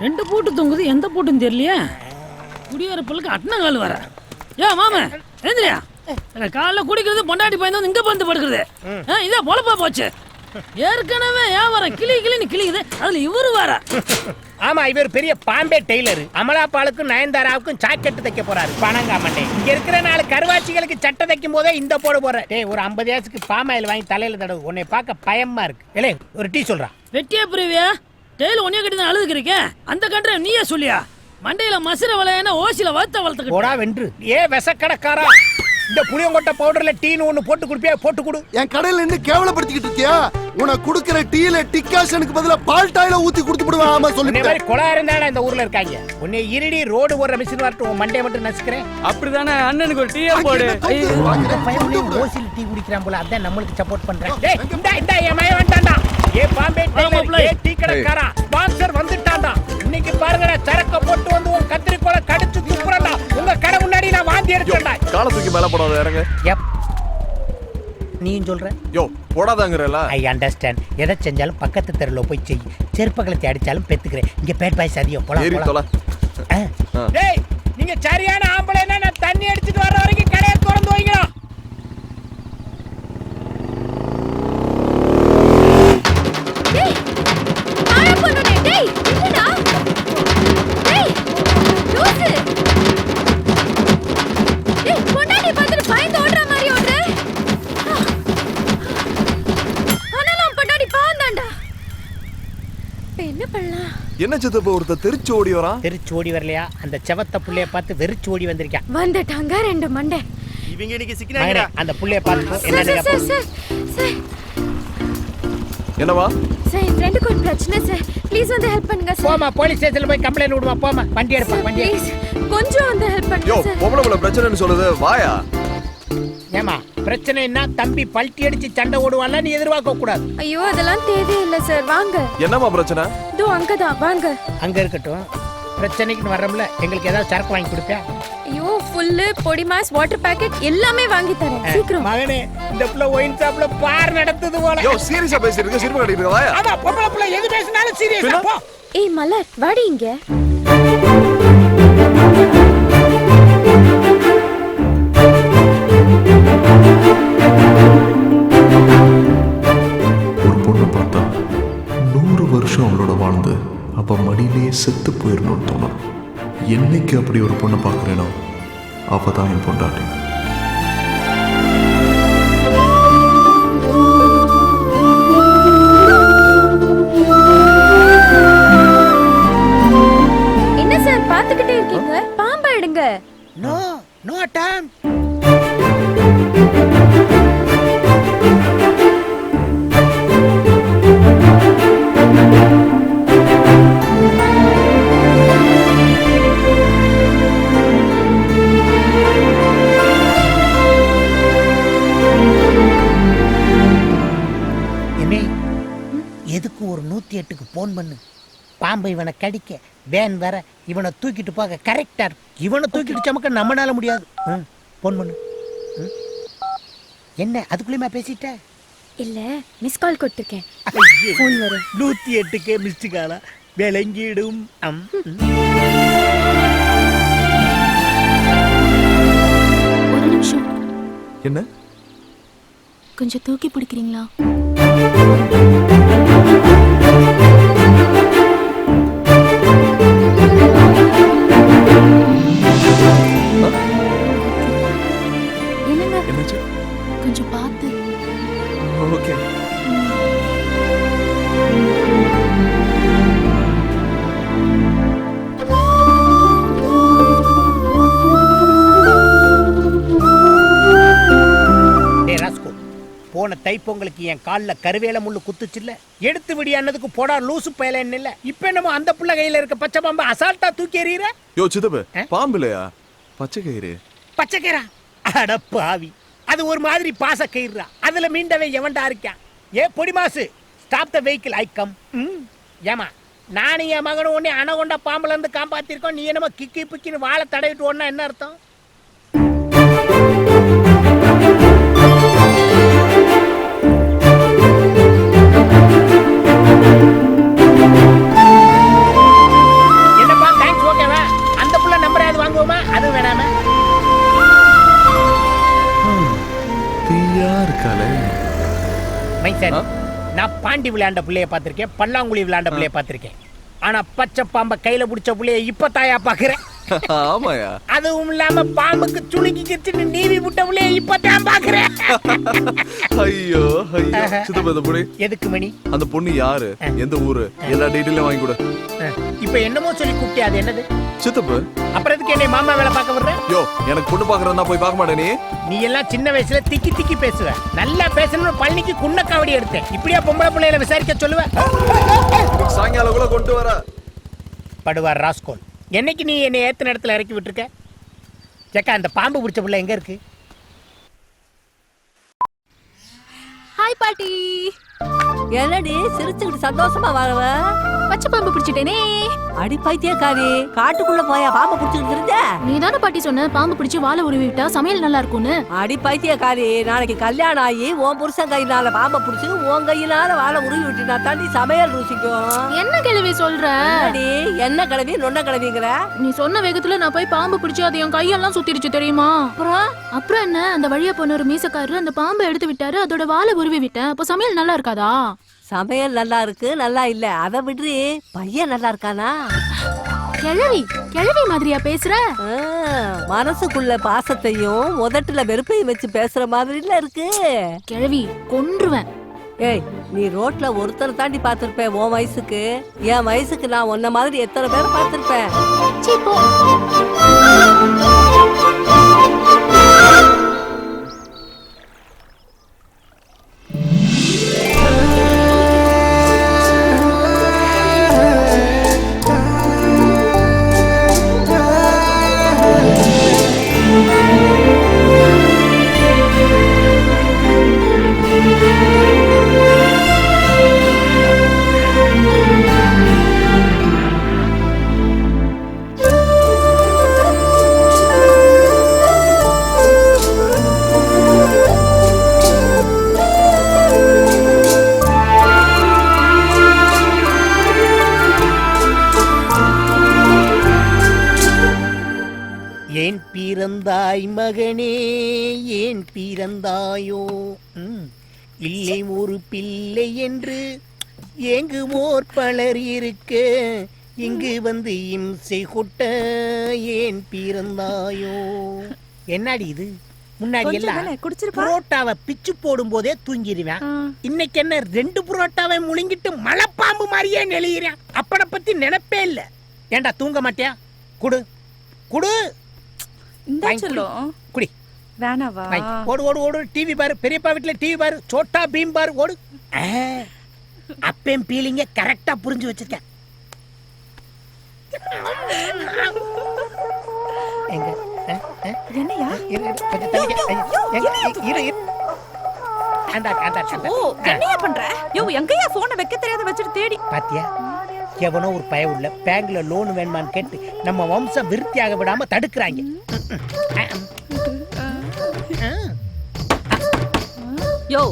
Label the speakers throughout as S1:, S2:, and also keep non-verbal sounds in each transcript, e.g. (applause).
S1: ரெண்டு பூட்டு தொங்குது எந்த பூட்டுன்னு தெரியலையே? குடியரப்பலுக்கு அட்ன கால் வர ஏ மாம எழுந்திரியா? காலைல குடிக்கிறது பொண்டாட்டி பையன் வந்து இங்க வந்து படுக்கிறது. ஆ, இதே பொழப்பா போச்சு. ஏற்கனவே வியாபாரம் கிளி கிளின்னு கிளிக்குது அதுல இவரு வேற.
S2: ஆமா இவர் பெரிய பாம்பே டெய்லர். அமலா பாலுக்கும் நயன்தாராவுக்கும் ஜாக்கெட் தைக்க போறாரு. பணங்காமண்டே இங்க இருக்கிற நாலு கருவாச்சிகளுக்கு சட்டை தைக்கும் போதே இந்த போட போற டேய் ஒரு ஐம்பது ஏசுக்கு பாமாயில் வாங்கி தலையில தடவு. உன்னை பார்க்க பயமா இருக்கு. இல்லை ஒரு டீ சொல்றா.
S1: வெட்டியா பிரிவியா? டெய்லி ஒன்னே கட்டி தான் அழுதுக்கிறீங்க அந்த கண்ட நீயே சொல்லியா? மண்டையில மசுர வளையன ஓசில வளர்த்த வளர்த்துக்கிட்டு.
S2: போடா வென்று. ஏ விசக்கடக்காரா இந்த புளியங்கொட்டை பவுடர்ல டீன்னு ஒண்ணு போட்டு குடிப்பியா? போட்டு கொடு.
S3: என் கடையில நின்று கேவலப்படுத்திக்கிட்டு இருக்கியா? உனக்கு குடுக்கிற டீல டிக்காஷனுக்கு பதிலா பால் டாயில ஊத்தி குடுத்து விடுவேன் ஆமா சொல்லி
S2: மாதிரி கொலா இருந்தாடா இந்த ஊர்ல இருக்காங்க. உன்னை இருடி ரோடு போடுற மிஷின் வரட்டும் உன் மண்டையை மட்டும் நசுக்கிறேன்.
S4: அப்படிதானே? அண்ணனுக்கு ஒரு டீயா போடு.
S2: இந்த ஓசில் டீ குடிக்கிறான் போல அதான் நம்மளுக்கு சப்போர்ட் பண்றேன் டேய் இந்தா இந்தா என் மகன் வந்துட்டான்டா. ஏ பாம்பே டெய்லர். ஏ டீ கடைக்காரா ஸ்பான்சர் வந்துட்டான்டா. இன்னைக்கு பாருங்கடா சரக்க போட்டு வந்து உன் கத்திரிக்கோலை கடிச்சு துப்புறடா முன்னாடி நான் வாந்தி எடுத்துடா
S5: காலை தூக்கி மேல போடாத இறங்க.
S2: எப் நீயும் சொல்ற?
S5: யோ போடாதாங்கிறல
S2: ஐ அண்டர்ஸ்டாண்ட் எதை செஞ்சாலும் பக்கத்து தெருவில் போய் செய். செருப்பகலத்தை அடிச்சாலும் பெத்துக்கிறேன். இங்க பேட் பாய்ஸ் அதிகம். போலாம். ஆ. டேய் நீங்க சரியான ஆம்பளைன்னா நான் தண்ணி அடிச்சிட்டு
S6: என்ன
S5: சித்தப்ப ஒருத்தர் தெரிச்சு ஓடி வரான்.
S2: தெரிச்சு ஓடி வரலையா? அந்த செவத்த புள்ளைய பார்த்து வெறிச்சு ஓடி வந்திருக்கான்
S6: வந்துட்டாங்க ரெண்டு மண்டை.
S7: இவங்க இன்னைக்கு
S2: மகனே,
S7: சிக்கினாங்கடா
S2: அந்த புள்ளைய பார்த்து
S5: என்னவா?
S6: சார் என் ஃப்ரெண்டுக்கு ஒரு பிரச்சனை சார். ப்ளீஸ் வந்து ஹெல்ப் பண்ணுங்க சார்.
S2: போமா போலீஸ் ஸ்டேஷன்ல போய் கம்ப்ளைண்ட் விடுமா? போமா வண்டி எடுப்பா வண்டி
S6: கொஞ்சம் வந்து ஹெல்ப்
S5: யோ
S6: பண்ணுங்க சார்.
S5: பொம்பளை புள்ள பிரச்சனைன்னு சொல்லுது வாயா?
S2: ஏமா பிரச்சனைன்னா தம்பி பல்ட்டி அடிச்சு சண்டை ஓடுவான்ல நீ எதிர்பார்க்க கூடாது.
S6: ஐயோ அதெல்லாம் தேவையில்லை சார். வாங்க.
S5: என்னம்மா பிரச்சனை?
S6: இதோ அங்கதான். வாங்க.
S2: அங்க இருக்கட்டும். பிரச்சனைக்கு வர்றோம்ல எங்களுக்கு ஏதாவது சரக்கு வாங்கி கொடுப்பா?
S6: ஐயோ ஃபுல்லு பொடி மாஸ் வாட்டர் பாக்கெட் எல்லாமே வாங்கி தரேன். சீக்கிரம்.
S2: மகனே இந்த புள்ள ஒயின் ஷாப்ல பார் நடத்துது போல.
S5: யோ சீரியஸா பேசிட்டு சிரிப்பு கட்டிட்டு வாயா?
S2: ஆமா பொம்பளை புள்ள எது பேசினாலும் சீரியஸா போ.
S6: ஏய் மலர் வாடி இங்க.
S8: செத்து போயிடணும்னு தோணும். என்னைக்கு அப்படி ஒரு பொண்ணை பார்க்குறேனோ அவ தான் என் பொண்டாட்டி.
S6: என்ன சார் பாத்துக்கிட்டே இருக்கீங்க? பாம்பா எடுங்க.
S2: நோ நோ டைம் எட்டுக்கு போன் பண்ணு. பாம்பு இவனை கடிக்க வேன் வர இவனை தூக்கிட்டு போக கரெக்டா இருக்கும் இவனை தூக்கிட்டு சமக்க நம்மனால முடியாது. ம், போன் பண்ணு. ம். என்ன அதுக்குள்ளேயுமா பேசிட்ட?
S6: இல்ல மிஸ் கால் கொடுத்துருக்கேன். ஃபோன் வரும்.
S2: நூத்தி எட்டுக்கே மிஸ்டு காலா விளங்கிடும். அம்.
S9: ஒரு நிமிஷம்.
S5: என்ன?
S9: கொஞ்சம் தூக்கி பிடிக்கிறீங்களா?
S2: தைப்பொங்கலுக்கு என் கால்ல கருவேல முள்ளு குத்துச்சுல்ல? எடுத்து விடியானதுக்கு போடா லூசு பயலன்னு இல்ல. இப்ப என்னமோ அந்த புள்ள கையில இருக்க பச்சை பாம்பு அசால்ட்டா தூக்கி எறிகிற
S5: யோ சித்தப்பு
S2: ஆ?
S5: பாம்பு இல்லையா? பச்சை கயிறு.
S2: பச்சைக்கீரா அட பாவி. அது ஒரு மாதிரி பாச கயிறுடா அதுல மீண்டவன் எவன்டா இருக்கான்? ஏ பொடி மாசு stop the vehicle I come ஏமா நானும் என் மகனும் ஒன்னே அணகொண்டா பாம்புல இருந்து காப்பாத்திருக்கோம். நீ என்னமோ கிக்கி பிக்கின்னு வாழை தடவிட்டு ஓடனா என்ன அர்த்தம்?
S5: ஆ?
S2: நான் பாண்டி விளையாண்ட புள்ளைய பார்த்திருக்கேன் பல்லாங்குழி விளையாண்ட புள்ளைய பார்த்திருக்கேன். ஆனா பச்சை பாம்பை கையில பிடிச்ச புள்ளைய இப்ப தாயா பாக்குறேன்
S5: ஆமாயா.
S2: அதுவும் இல்லாம பாம்புக்கு சுளுக்கி கிச்சுன்னு நீவி விட்ட புள்ளைய இப்ப தான் பாக்குறேன்.
S5: ஐயோ ஐயோ. சித்தப்பா இந்த புடி
S2: எதுக்கு மணி?
S5: அந்த பொண்ணு யாரு? எந்த ஊரு? எல்லா டீட்டெயிலும் வாங்கி கொடு.
S2: இப்ப என்னமோ சொல்லி கூப்பிட்டியா அது என்னது?
S5: சித்தப்பு.
S2: அப்புறம் எதுக்கு என்னை மாமா வேலை பார்க்க வர்ற
S5: யோ எனக்கு பொண்ணு பாக்குறதா போய் பார்க்க மாட்டே நீ.
S2: நீ எல்லாம் சின்ன வயசுல திக்கி திக்கி பேசுவ. நல்லா பேசணும்னு பழனிக்கு குன்ன காவடி எடுத்தேன். இப்படியா பொம்பளை பிள்ளைகளை விசாரிக்க சொல்லுவ?
S5: சாயங்காலம் கூட கொண்டு வர.
S2: படுவார் ராஸ்கோல். என்னைக்கு நீ என்னை ஏத்த இடத்துல இறக்கி விட்டுருக்க? ஜக்கா அந்த பாம்பு பிடிச்ச பிள்ளை எங்க இருக்கு?
S9: ஹாய் பாட்டி.
S7: என்னடி சிரிச்சுக்கிட்டு சந்தோஷமா வரவ
S9: பச்சை பாம்பு பிடிச்சிட்டேனே.
S7: அடி பைத்தியக்காரி காட்டுக்குள்ள போயா பாம்பை பிடிச்சிட்டு இருந்த
S9: நீ தானே பாட்டி சொன்ன பாம்பு பிடிச்சி வாழை உருவி விட்டா சமையல் நல்லா இருக்கும்னு.
S7: அடி பைத்தியக்காரி நாளைக்கு கல்யாணம் ஆகி உன் புருஷன் கையினால பாம்பை பிடிச்சி உன் கையினால வாழை உருவி விட்டுனா தாண்டி சமையல் ருசிக்கும்.
S9: என்ன கிழவி சொல்ற?
S7: என்ன கிளவி நொன்ன கிளவிங்கிற
S9: நீ சொன்ன வேகத்துல நான் போய் பாம்பு பிடிச்சு அது என் கையெல்லாம் சுத்திருச்சு தெரியுமா?
S7: அப்புறம்
S9: அப்புறம் என்ன? அந்த வழியா போன ஒரு மீசக்காரரு அந்த பாம்பை எடுத்து விட்டாரு அதோட வாழை உருவி விட்டேன். அப்போ சமையல் நல்லா இருக்காதா?
S7: சமையல் நல்லா இருக்கு நல்லா இல்ல. அதை விடுறி பையன் நல்லா இருக்கானா?
S9: கிழவி கிழவி மாதிரியா பேசுற?
S7: மனசுக்குள்ள பாசத்தையும் உதட்டுல வெறுப்பையும் வச்சு பேசுற மாதிரில இருக்கு.
S9: கிழவி கொன்றுவேன்.
S7: ஏய் நீ ரோட்ல ஒருத்தரை தாண்டி பார்த்திருப்பேன் உன் வயசுக்கு? என் வயசுக்கு நான் உன்ன மாதிரி எத்தனை பேரை பார்த்திருப்பேன்
S2: மகனே ஏன் பிறந்தாயோ? இல்லை ஒரு பிள்ளை என்று ஏங்குவோர் பலர் இருக்க. இங்கு வந்து இம்சை கொட்ட ஏன் பிறந்தாயோ? என்னடி இது? முன்னாடி எல்லாம் புரோட்டாவை பிச்சு போடும் போதே தூங்கிடுவேன் இன்னைக்கு என்ன ரெண்டு புரோட்டாவை முழுங்கிட்டு மலைப்பாம்பு மாதிரியே நெளிகிறேன் அப்பட பத்தி நினைப்பே இல்ல. ஏன்டா தூங்க மாட்டியா? குடு. குடு. குடி. குடி.
S6: வேணாவா.
S2: ஓடு ஓடு ஓடு. டிவி பாரு. பெரியப்பா வீட்ல டிவி பாரு. சோட்டா பீம் பாரு. ஓடு. ஆ, அப்பயும் பீலிங்க கரெக்டா புரிஞ்சு வச்சிருக்கேன். எங்க?
S6: என்னையா?
S2: கொஞ்சம் தள்ளிக்க. இரு, இரு. ஆண்டா, ஆண்டா. ஆ.
S6: என்னையா பண்ற? யோ எங்கயா போனை வைக்க தெரியாத வச்சுட்டு தேடி.
S2: பாத்தியா? எவனோ ஒரு பய உள்ள பேங்க்ல லோன் வேணுமான்னு கேட்டு நம்ம வம்சம் விருத்தியாக விடாம தடுக்கிறாங்க.
S6: யோ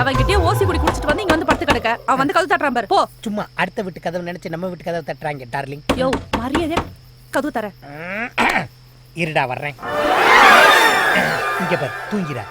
S6: அவன்கிட்டயே ஓசி குடி குடிச்சிட்டு வந்து இங்க வந்து படுத்து கிடக்க. அவன் வந்து கழுத்து தட்டுறான் பாரு. போ.
S2: சும்மா அடுத்த வீட்டு கதவு நினைச்சு நம்ம வீட்டு கதவை தட்டுறாங்க டார்லிங்
S6: யோ மரியாதையா கதவு தர.
S2: இருடா வர்றேன். இங்க பாரு தூங்கிறா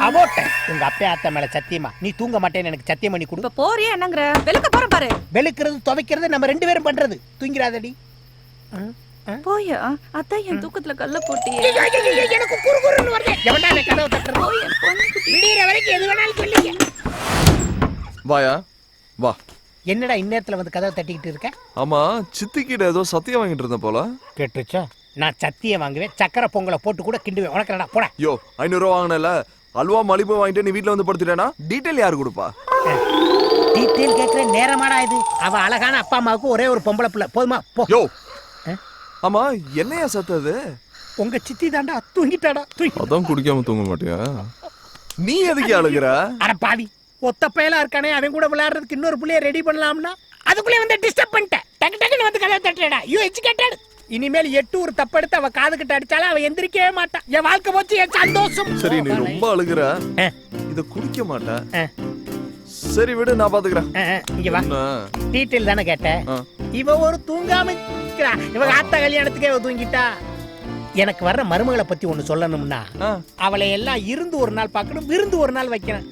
S6: போயா
S2: அவோட்ட உங்க அப்பா அத்தை மேல சத்தியமா. நீ தூங்க மாட்டேன்னு எனக்கு சத்தியம் பண்ணி கொடு.
S6: இப்ப போறியா என்னங்கற? வெளுக்க போறேன் பாரு.
S2: வெளுக்கிறது துவைக்கிறது நம்ம ரெண்டு பேரும் பண்றது. தூங்கிறாதடி.
S6: போயா? அதான் என் தூக்கத்துல கல்ல போட்டியே.
S2: ஐயோ, ஐயோ, ஐயோ, எனக்கு குறுகுறுன்னு வருது. எவன்டா அந்த கதவை தட்டுறது? விடியற வரைக்கும் எது வேணாலும் சொல்லுங்க
S5: வாயா வா.
S2: என்னடா இந்நேரத்துல வந்து கதவை தட்டிக்கிட்டு இருக்க?
S5: ஆமா சித்திக்கிட்ட ஏதோ சத்தியம் வாங்கிட்டு இருந்த போல.
S2: கேட்டுச்சா? நான் சத்திய வாங்குவேன். சக்கரை பொங்கலை போட்டு கூட கிண்டுவேன். உனக்கு போட.
S5: யோ ஐநூறு ரூபா வாங்கினல அல்வா மலிப்பு வாங்கிட்டு நீ வீட்ல வந்து படுத்துட்டேனா? டீட்டெயில் யாரு கொடுப்பா?
S2: டீட்டெயில் கேட்குற நேரமாடா இது. அவ அழகான அப்பா அம்மாவுக்கு ஒரே ஒரு பொம்பளை பிள்ளை. போதுமா? போ.
S5: யோ? ஆமா என்னையா சத்தது
S2: உங்க சித்தி தாண்டா தூங்கிட்டாடா. தூங்கி.
S5: அதான் குடிக்காம தூங்க மாட்டியா? நீ எதுக்கு அழுகுற?
S2: அட பாவி. ஒத்த பயலா இருக்கானே அவன் கூட விளையாடுறதுக்கு இன்னொரு புள்ளைய ரெடி பண்ணலாம்னா அதுக்குள்ளே வந்து டிஸ்டர்ப் பண்ணிட்டேன். டக்கு டக்குன்னு வந்து கதவை தட்டுறடா யூ எஜுகேட்டட் இனிமேல் எட்டு ஒரு தப்பெடுத்து அவ காது கிட்ட அடிச்சாலும் அவ எந்திரிக்கவே மாட்டான் என் வாழ்க்கை போச்சு என் சந்தோஷம்.
S5: சரி நீ ரொம்ப அழுகுற. இத குடிக்க மாட்டேன்
S2: ஆ,
S5: சரி விடு நான் பாத்துக்கிறேன்.
S2: இங்க வா? டீட்டெயில் தானே கேட்ட
S5: ஆ.
S2: இவ ஒரு தூங்காம இவ ஆத்தா கல்யாணத்துக்கே தூங்கிட்டா. எனக்கு வர்ற மருமகளை பத்தி ஒண்ணு சொல்லணும்னா. அவளை எல்லாம் இருந்து ஒரு நாள் பார்க்கணும் விருந்து ஒரு நாள் வைக்கணும்.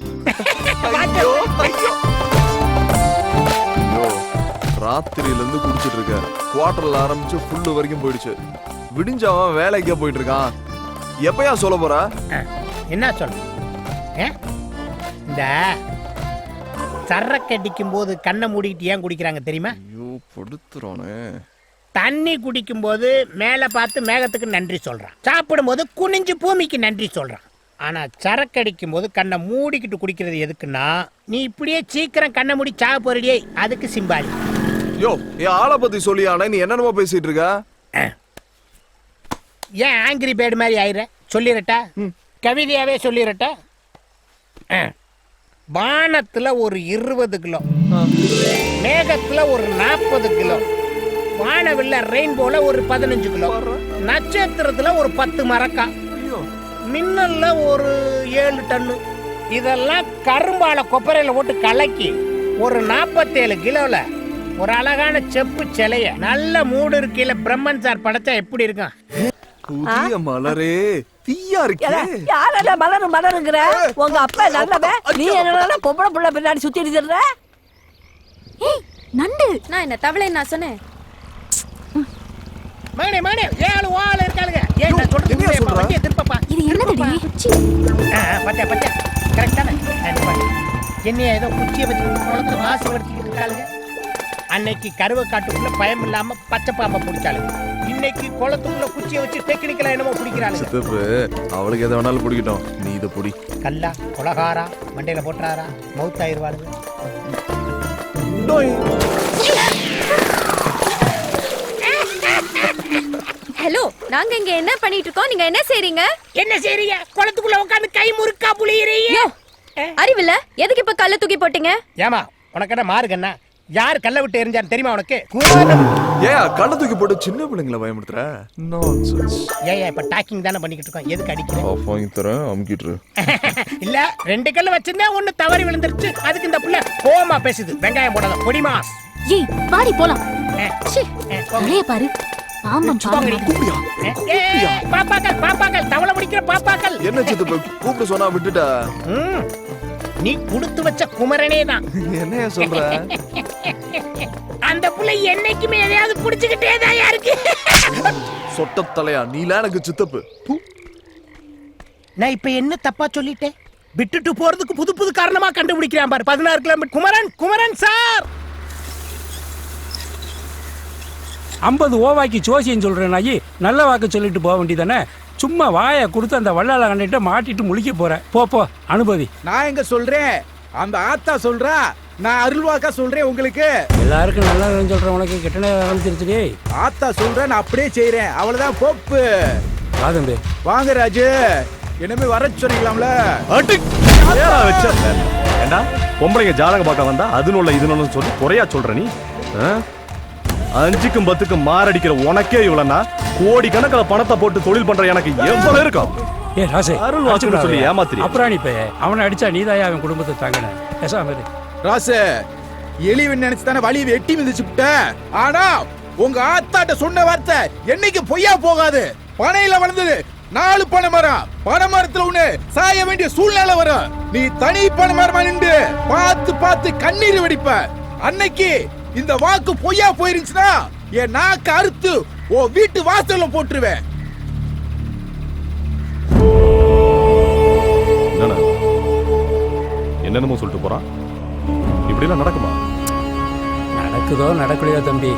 S5: ஐயோ ஐயோ ஐயோ ராத்திரியில இருந்து குடிச்சிட்டு இருக்க. குவார்டர்ல ஆரம்பிச்சு ஃபுல்லு வரைக்கும் போயிடுச்சு. விடிஞ்சவன் வேலைக்கே போயிட்டு இருக்கான். எப்பயா சொல்ல போற?
S2: என்ன சொல்ல? இந்த சரக்கு அடிக்கும் போது கண்ணை மூடிக்கிட்டு ஏன் குடிக்கிறாங்க தெரியுமா?
S5: ஐயோ படுத்துறானே.
S2: தண்ணி குடிக்கும் போது மேலே பார்த்து மேகத்துக்கு நன்றி சொல்றான். சாப்பிடும்போது குனிஞ்சு பூமிக்கு நன்றி சொல்றான். ஆனா சரக்கு அடிக்கும் போது கண்ணை மூடிக்கிட்டு குடிக்கிறது எதுக்குன்னா நீ இப்படியே சீக்கிரம் கண்ணை மூடி சாக போறடியே அதுக்கு சிம்பாலி.
S5: யோ என் ஆளை பத்தி சொல்லியானே நீ என்னென்னமோ பேசிட்டு இருக்க?
S2: ஏன் ஆங்கிரி பேர்டு மாதிரி ஆயிர சொல்லிடட்டா கவிதையாவே சொல்லிடட்டா. வானத்துல ஒரு இருபது கிலோ. மேகத்துல ஒரு நாற்பது கிலோ. வானவில்ல ரெயின்போல ஒரு பதினஞ்சு கிலோ. நட்சத்திரத்துல ஒரு பத்து மரக்கா.
S5: ஐயோ.
S2: மின்னல்ல ஒரு ஏழு டன்னு. இதெல்லாம் கரும்பால கொப்பரையில போட்டு கலக்கி ஒரு நாற்பத்தேழு கிலோல ஒரு அழகான செப்பு சிலைய நல்ல மூடு இருக்கையில பிரம்மன் சார் படைச்சா எப்படி இருக்கும்?
S5: புதிய மலரே தீயா இருக்கே.
S7: யாரடா மலரு மலருங்கிற? உங்க அப்பா நல்லவன். நீ என்னடா பொம்பளை புள்ள பின்னாடி சுத்தி இருக்கிற?
S9: ஏய் நண்டு.
S6: நான் என்ன தவளை நான் சொன்னேன்?
S2: மகனே மகனே ஏழு ஓல இருக்காளுங்க. ஏன் நான் சொல்றது? வண்டியை திருப்பப்பா.
S9: இது என்னதுடி?
S6: குச்சி.
S2: பச்சை பச்சை என்னைய ஏதோ குச்சியை வச்சு குளத்துல வாசி வடிச்சுக்கிட்டு இருக்காளுங்க? அன்னைக்கு கருவை காட்டுக்குள்ள பயம் இல்லாம பச்சை பாம்பை பிடிச்சாளுங்க. இன்னைக்கு குளத்துக்குள்ள குச்சியை வச்சு டெக்னிக்கலா என்னமோ பிடிக்கிறாளுங்க.
S5: சித்தப்பு அவளுக்கு எதை வேணாலும் பிடிக்கட்டும். நீ இதை பிடி.
S2: கல்லா கொலகாரா மண்டையில போட்டுறாரா மவுத் ஆயிருவாளுங்க
S6: ஹலோ நாங்க இங்க என்ன பண்ணிட்டு இருக்கோம் நீங்க என்ன செய்றீங்க?
S2: என்ன செய்றீங்க? குளத்துக்குள்ள உட்காந்து கை முறுக்கா புளியறீங்க.
S6: அறிவில்ல? எதுக்கு இப்ப கல்ல தூக்கி போட்டீங்க?
S2: ஏமா உனக்கு என்ன? மாறுகண்ணா யார் கல்ல விட்டு எரிஞ்சான்னு தெரியுமா உனக்கு.
S5: ஏன் கண்ணை தூக்கி போட்டு சின்ன பிள்ளைங்களை பயமுடுத்துற நான்சென்ஸ்
S2: ஏன் இப்ப டாக்கிங் தானே பண்ணிக்கிட்டு இருக்கோம். எதுக்கு அடிக்கிற?
S5: ஆஃப் வாங்கி தரேன் அமுக்கிட்டு (laughs)
S2: இல்ல ரெண்டு கல்லு வச்சிருந்தா ஒண்ணு தவறி விழுந்துருச்சு. அதுக்கு இந்த புள்ள கோமா பேசுது. வெங்காயம் போடாத. பொடிமா?
S9: ஏய் வாடி போலாம்.
S6: ச்சீ,
S9: தலைய பாரு. பாம்பம்
S2: பாப்பாக்கள் பாப்பாக்கள் தவளை முடிக்கிற பாப்பாக்கள்.
S5: என்ன சித்தப்பு கூப்பிட்டு சொன்னா விட்டுட்ட?
S2: ம், நீ கொடுத்து வச்ச குமரனே தான்.
S5: என்னையா சொல்ற? (laughs)
S2: அந்த புள்ள என்னைக்குமே எதையாவது புடிச்சுக்கிட்டே தான் இருக்கு. (laughs)
S5: சொட்ட தலையா நீலாம் எனக்கு சித்தப்பு. பூ.
S2: நான் இப்ப என்ன தப்பா சொல்லிட்டேன்? விட்டுட்டு போறதுக்கு புது புது காரணமா கண்டுபிடிக்கிறான் பாரு. பதினாறு கிலோமீட்டர் குமரன் குமரன் சார்!
S10: ஐம்பது ஓவாய்க்கு ஜோசியம் சொல்றேன் நாயி. நல்ல வாக்கு சொல்லிட்டு போக வேண்டியதானே சும்மா வாயை கொடுத்து அந்த வள்ளால கண்டிட்ட மாட்டிட்டு முழிக்க போறேன் போ போ அனுபவி.
S4: நான் எங்க சொல்றேன்? அந்த ஆத்தா சொல்றா நான் அருள்வாக்கா சொல்றேன் உங்களுக்கு.
S10: எல்லாருக்கும் நல்லா சொல்றேன் உனக்கு கெட்ட நேரம் ஆரம்பிச்சிருச்சுடி
S4: ஆத்தா சொல்றேன் நான் அப்படியே செய்றேன். அவ்வளவுதான் போப்பு.
S10: வா தம்பி.
S4: வாங்க ராஜு. இனிமே வர சொன்னீங்களாம்ல
S11: ஏண்டா? பொம்பளைங்க ஜாதகம் பார்க்க வந்தா அது நூல்ல இது நூல்னு சொல்லி குறையா சொல்ற நீ. ஆ? அஞ்சுக்கும் பத்துக்கும் மாரடிக்கிற உனக்கே இவ்வளவுனா கோடி கணக்கில் பணத்தை போட்டு தொழில் பண்ற எனக்கு எவ்வளவு இருக்கும்
S10: ஏ ராசே
S11: அருள் வாக்குன்னு சொல்லி ஏமாத்துறியா?
S10: அப்புறம் நீ அவனை அடிச்சா நீதாயா அவன் குடும்பத்தை தாங்கின? பேசாம.
S4: ராசு எலிவன் நினைச்சு தானே வழி வெட்டி மிதிச்சு விட்ட? ஆனா உங்க ஆத்தாட்ட சொன்ன வார்த்தை என்னைக்கு பொய்யா போகாது? பனையில வளர்ந்தது நாலு பனை மரம் பனை மரத்துல ஒண்ணு சாய வேண்டிய சூழ்நிலை வரும். நீ தனி பனை மரமா நின்று பார்த்து பார்த்து கண்ணீர் வெடிப்ப. அன்னைக்கு இந்த வாக்கு பொய்யா போயிருந்துச்சுன்னா என் நாக்கு அறுத்து ஓ வீட்டு வாசல்ல போட்டுருவேன்.
S11: என்னென்னமோ சொல்லிட்டு போறான். இப்படிலாம் நடக்குமா?
S10: நடக்குதோ நடக்கலையோ தம்பி.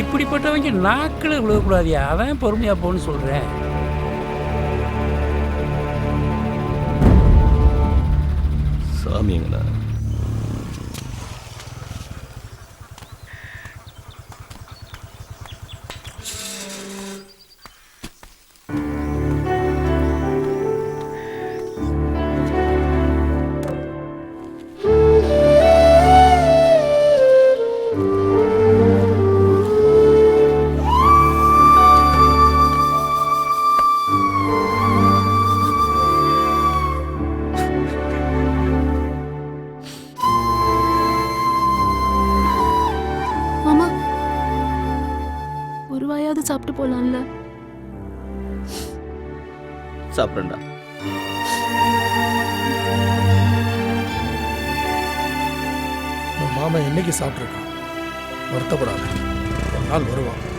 S10: இப்படிப்பட்டவங்க நாக்கில் விழுகக்கூடாதியா அவன் பொறுமையா போன்னு சொல்றேன்.
S12: சாப்பிட்றேன்டா.
S13: மாமா என்னைக்கு சாப்பிட்ருக்கான்? வருத்தப்படாத. ஒரு நாள் வருவான்.